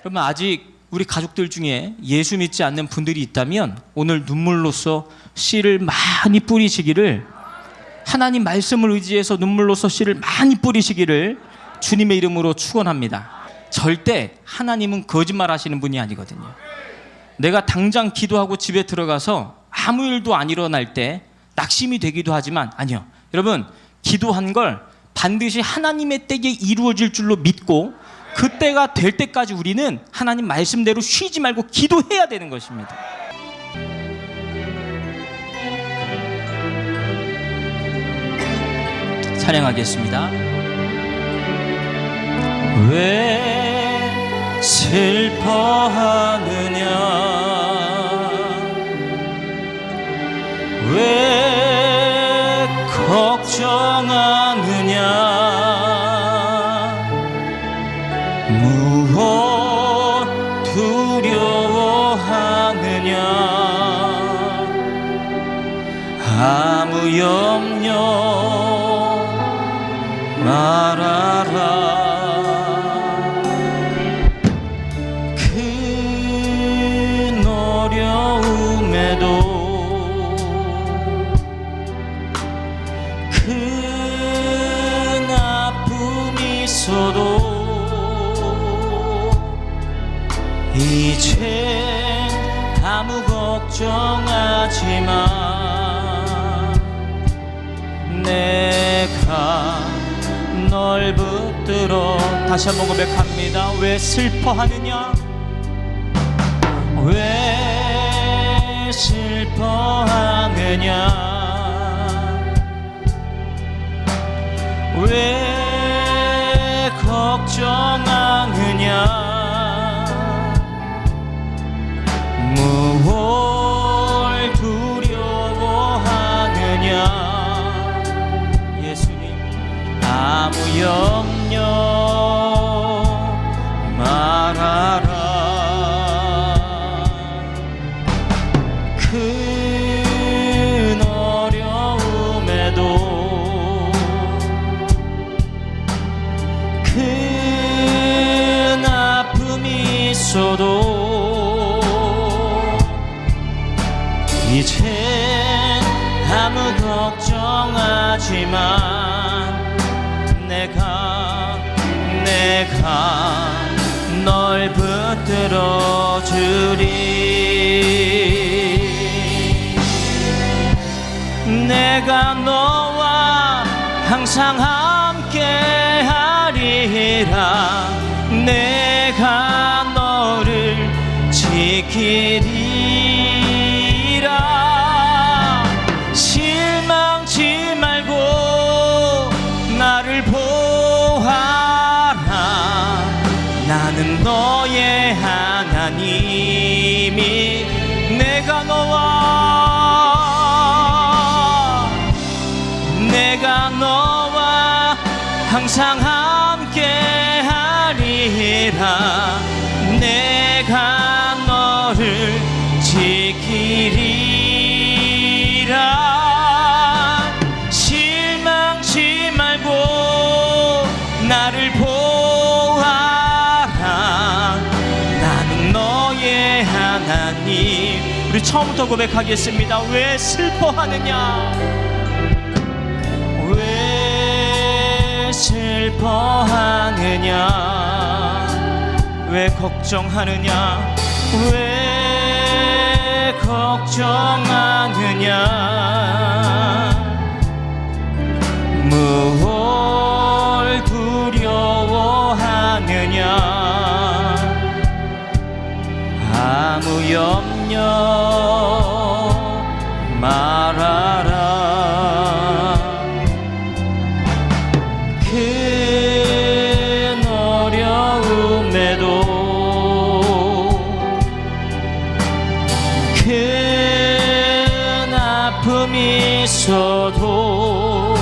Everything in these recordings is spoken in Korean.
그러면 아직 우리 가족들 중에 예수 믿지 않는 분들이 있다면 오늘 눈물로써 씨를 많이 뿌리시기를 하나님 말씀을 의지해서 눈물로써 씨를 많이 뿌리시기를 주님의 이름으로 축원합니다. 절대 하나님은 거짓말 하시는 분이 아니거든요. 내가 당장 기도하고 집에 들어가서 아무 일도 안 일어날 때 낙심이 되기도 하지만 아니요. 여러분, 기도한 걸 반드시 하나님의 때에 이루어질 줄로 믿고 그때가 될 때까지 우리는 하나님 말씀대로 쉬지 말고 기도해야 되는 것입니다. 찬양하겠습니다. 왜 슬퍼하느냐 왜 이제 아무 걱정하지 마 내가 널 붙들어 다시 한번 고백합니다. 왜 슬퍼하느냐? 왜 슬퍼하느냐? 왜 걱정하느냐 염려 말아라. 큰 어려움에도 큰 아픔이 있어도 이젠 아무 걱정하지 마 널 붙들어 주리. 내가 너와 항상 함께 하리라. 내가 너를 지키리 내가 너를 지키리라. 실망치 말고 나를 보아라. 나는 너의 하나님. 우리 처음부터 고백하겠습니다. 왜 슬퍼하느냐? 왜 슬퍼하느냐 왜 걱정하느냐? 왜 걱정하느냐? 무얼 두려워하느냐? 아무 염려 미쳐도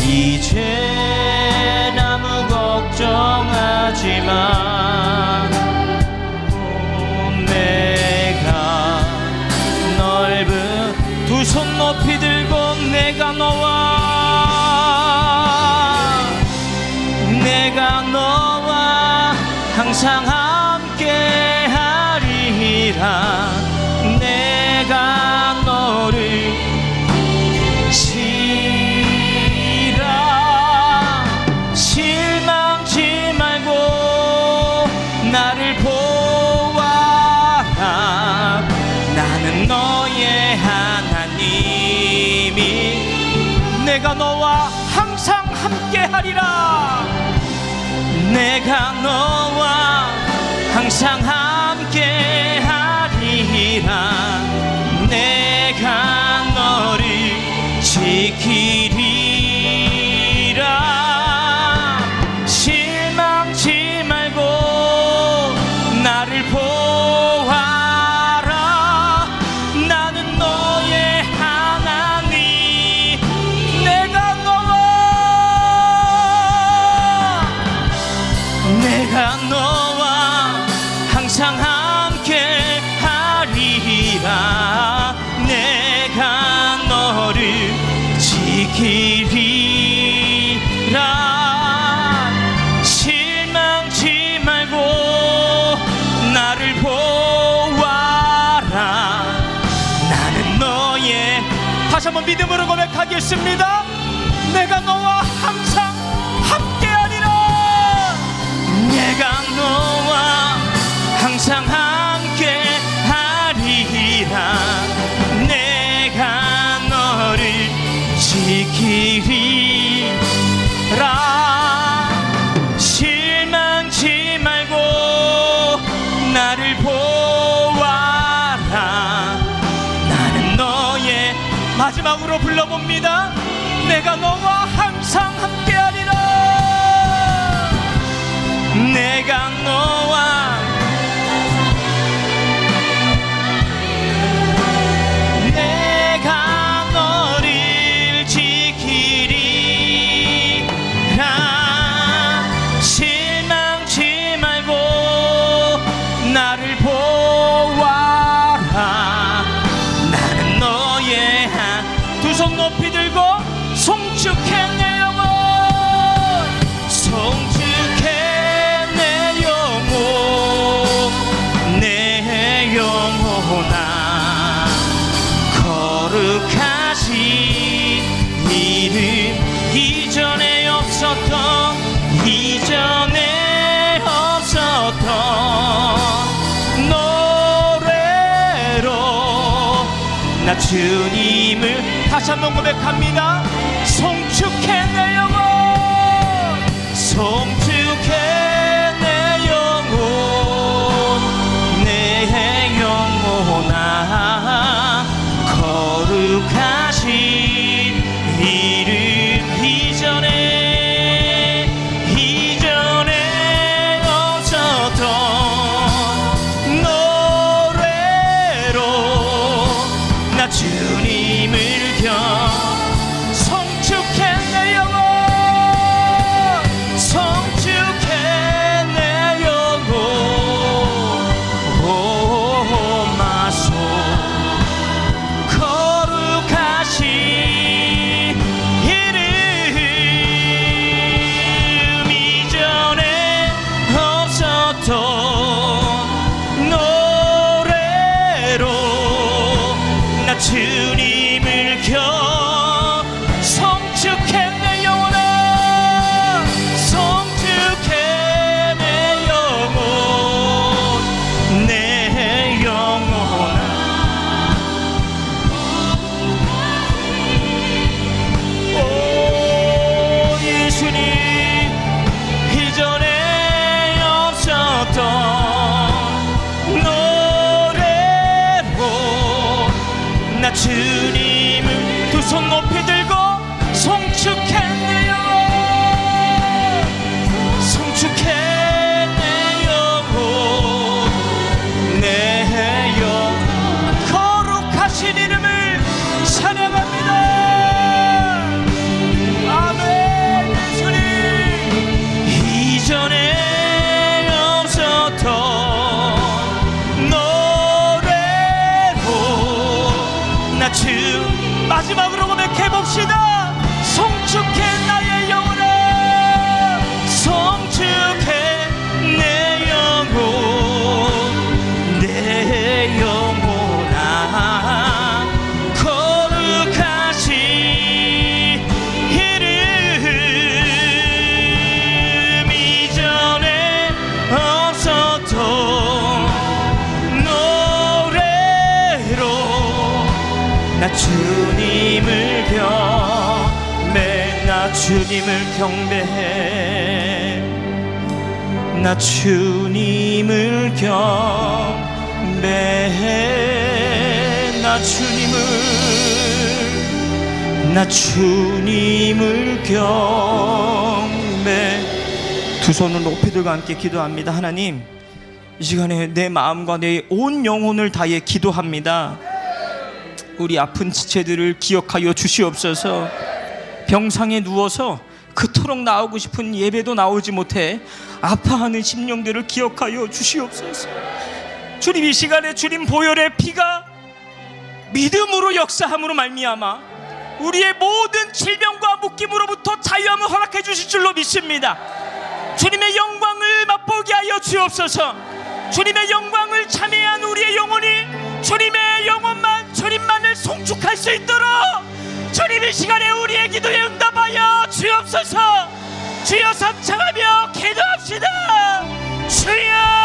이제 아무 걱정하지 마 내가 넓은 두 손 높이 들고 내가 너와 내가 너와 항상 너와 항상 함께하리라 내가 너와 항상 함께하리라 내가 너를 지키라. 내가 너와 항상 함께 하리라. 내가 너를 지키리라. 실망치 말고 나를 보아라. 나는 너의 다시 한번 믿음으로 고백하겠습니다. 내가 너와 내가 너 주님을 다시 한번 고백합니다. 송축해 내 영혼 송 주님을 경배해. 나 주님을 경배해. 나 주님을 나 주님을 경배. 두 손을 높이 들고 함께 기도합니다. 하나님 이 시간에 내 마음과 내 온 영혼을 다해 기도합니다. 우리 아픈 지체들을 기억하여 주시옵소서 병상에 누워서 그토록 나오고 싶은 예배도 나오지 못해 아파하는 심령들을 기억하여 주시옵소서. 주님 이 시간에 주님 보혈의 피가 믿음으로 역사함으로 말미암아 우리의 모든 질병과 묶임으로부터 자유함을 허락해 주실 줄로 믿습니다. 주님의 영광을 맛보게 하여 주옵소서. 주님의 영광을 참여한 우리의 영혼이 주님의 영혼만 주님만을 송축할 수 있도록 주님 이 시간에 우리의 기도에 응답하여 주옵소서. 주여 삼창하며 기도합시다. 주여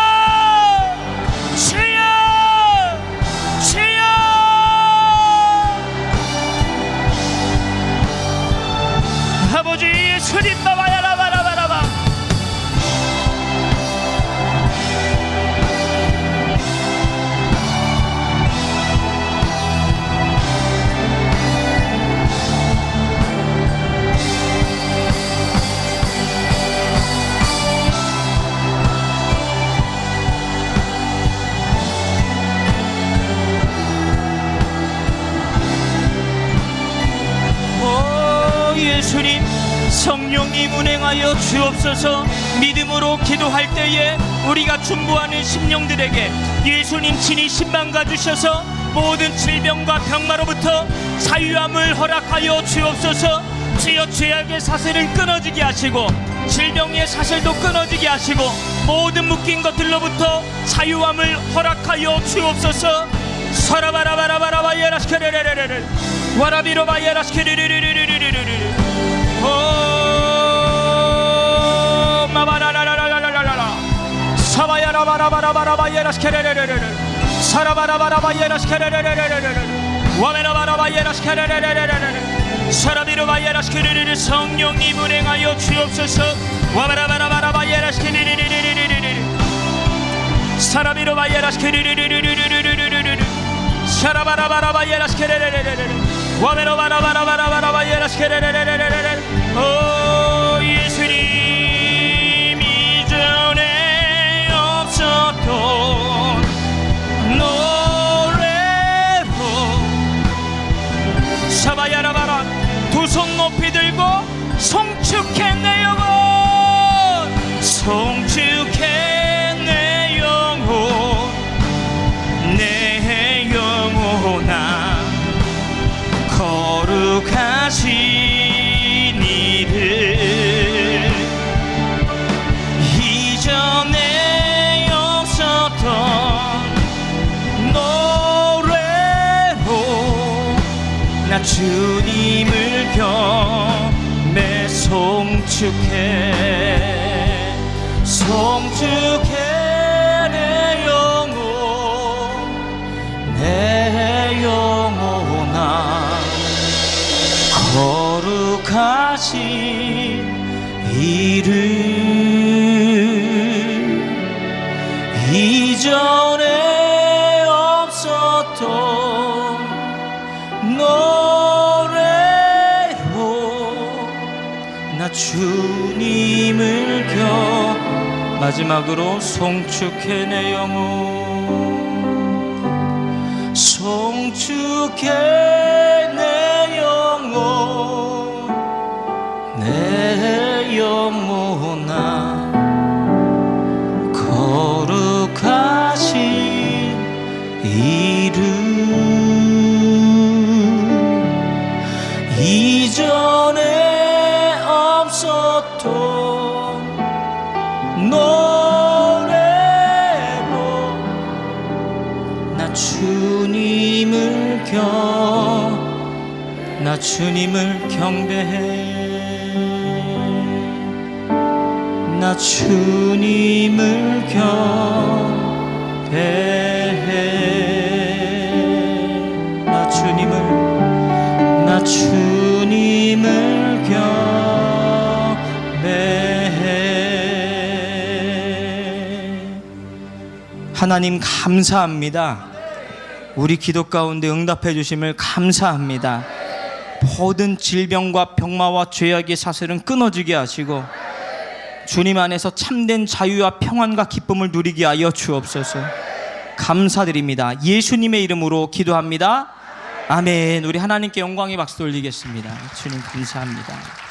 주옵소서 믿음으로 기도할 때에 우리가 중보하는 심령들에게 예수님 친히 신방가 주셔서 모든 질병과 병마로부터 자유함을 허락하여 주옵소서 주여 죄악의 사슬을 끊어지게 하시고 질병의 사슬도 끊어지게 하시고 모든 묶인 것들로부터 자유함을 허락하여 주옵소서 서라바라바라바라바 예라스케레레레레 와라비로바 예라스케레레레레레레레 오 마바라라라라라라라 사바야라바라바라바라바 예라스케레레레레 사라바라바라바 예라스케레레레 사라비로바 예라스케레레레 성령님 운행하여 주옵소서 와바라바라바라바 예라스케레레레레레레 사라비로 바이에라스케리리리리리리리리리리 샤라바라바라바 예라스케레레레레레 와메로바라바라바라바라바 예라스케레레레레레레 오 두 손 높이 들고 송 주님을 경매 송축해 송축해 내 영혼 내 영혼아. 거룩하신 이름 주님을 겨 마지막으로 송축해 내 영혼 송축해 내 영혼 던 노래로 나 주님을 경나 주님을 경배해. 나 주님을 경배해. 나 주님을 주님을 하나님 감사합니다. 우리 기도 가운데 응답해 주심을 감사합니다. 모든 질병과 병마와 죄악의 사슬은 끊어지게 하시고 주님 안에서 참된 자유와 평안과 기쁨을 누리게 하여 주옵소서. 감사드립니다. 예수님의 이름으로 기도합니다. 아멘. 우리 하나님께 영광의 박수 돌리겠습니다. 주님 감사합니다.